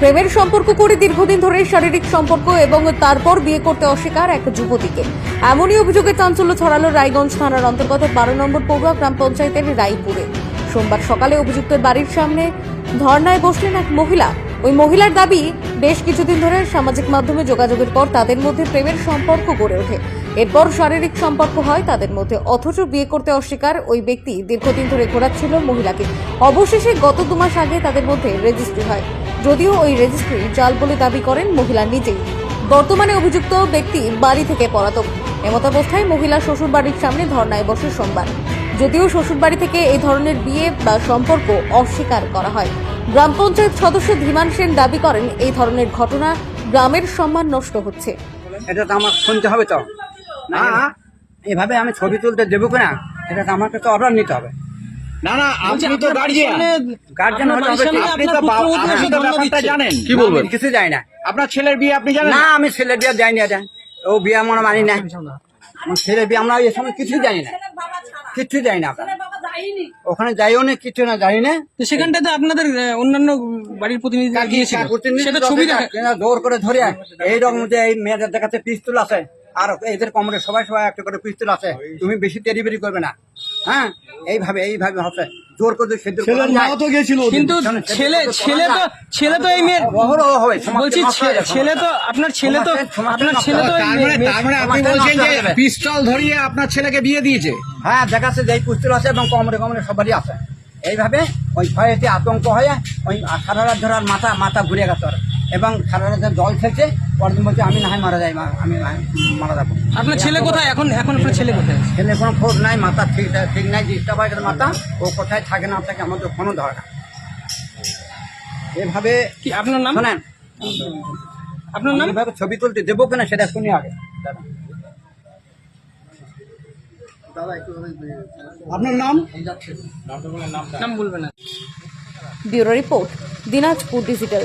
প্রেমের সম্পর্ক করে দীর্ঘদিন ধরে শারীরিক সম্পর্ক এবং তারপর বিয়ে করতে অস্বীকার এক যুবতীকে। এমনই অভিযোগে চাঞ্চল্য ছড়ালো রায়গঞ্জ থানার অন্তর্গত বারো নম্বর পৌর গ্রাম পঞ্চায়েতের রায়পুরে। সোমবার সকালে অভিযুক্তের বাড়ির সামনে ধর্নায় বসলেন এক মহিলা। ওই মহিলার দাবি, বেশ কিছুদিন ধরে সামাজিক মাধ্যমে যোগাযোগের পর তাদের মধ্যে প্রেমের সম্পর্ক গড়ে ওঠে। এরপর শারীরিক সম্পর্ক হয় তাদের মধ্যে, অথচ বিয়ে করতে অস্বীকার ওই ব্যক্তি দীর্ঘদিন ধরে ঘোরাচ্ছিল মহিলাকে। অবশেষে গত দু মাস আগে তাদের মধ্যে রেজিস্ট্রি হয়। যদিও ওই রেজিস্ট্রি জাল বলে দাবি করেন মহিলা নিজেই। বর্তমানে অভিযুক্ত ব্যক্তি বাড়ি থেকে পলাতক। এমতাবস্থায় মহিলা শ্বশুর বাড়ির সামনে ধর্নায় বসে সোমবার। যদিও শ্বশুর বাড়ি থেকে এই ধরনের বিয়ে বা সম্পর্ক অস্বীকার করা হয়। গ্রাম পঞ্চায়েত সদস্য ধীমান সেন দাবি করেন এই ধরনের ঘটনা গ্রামের সম্মান নষ্ট হচ্ছে। এটা তো আমার শুনতে হবে তো। না এভাবে আমি ছবি তুলতে দেবো কিনা এটা তো আমাকে তো অর্ডার নিতে হবে। না না আপনি তো গার্জিয়ান গার্জেন হতে আপনি তো বা- আপনি তো ব্যাপারটা জানেন। কি বলবেন? কিছু যাই না। আপনার ছেলের বিয়ে আপনি জানেন? না আমি ছেলে বিয়ে যাইনি এটা ও বিয়ে আমরা মানি না। আমার ছেলে বিয়ে আমরা এই সময় কিছু জানি না। কিচ্ছু জানি না ওখানে যাইও না কিছু না জানি না। তো সেখানটাতে আপনাদের অন্যান্য বাড়ির প্রতিনিধি গিয়েছিল। সেটা ছবি জোর করে ধরে এইরকম যে এই মেয়েদের দেখাতে পিস্তল আছে। আর এদের কমরে সবাই সবাই একটা করে পিস্তল আছে। তুমি বেশি তেরিবেরি করবে না। হ্যাঁ? এইভাবে এইভাবে হচ্ছে জোর করে সেদ্ধ তো গেছিল কিন্তু ছেলে ছেলে তো ছেলে তো এই মেয়ের হবে বলছি ছেলে তো আপনার ছেলে তো আপনার ছেলে তো হবে। মানে আপনি বলছেন যে। পিস্তল ধরিয়ে আপনার ছেলেকে বিয়ে দিয়েছে। হ্যাঁ দেখাচ্ছে যে পিস্তল আছে এবং কমরে কমরে সবারই আছে। এইভাবে ওই ভয়েতে আতঙ্ক হয়ে ওই সারা রাত ধরার মাথা মাথা ঘুরে গেছে। এবং সারা রাত জল খেলছে পরদিন বলছে আমি না হয় মারা যাই আমি না হয় মারা যাব। আপনার ছেলে কোথায়? এখন এখন আপনার ছেলে কোথায়? ছেলে কোনো খোঁজ নাই মাথা ঠিক ঠিক নাই ডিস্টার্ব হয়ে গেছে মাথা ও কোথায় থাকে না থাকে আমাদের ফোনও ধরে না এভাবে কি আপনার নাম? শোনেন। আপনার নাম? এভাবে ছবি তুলতে দেবো কিনা সেটা শুনি আগে। দাদা। আপনার নাম? নাম বলবেন না। Bureau report Dinajpur digital.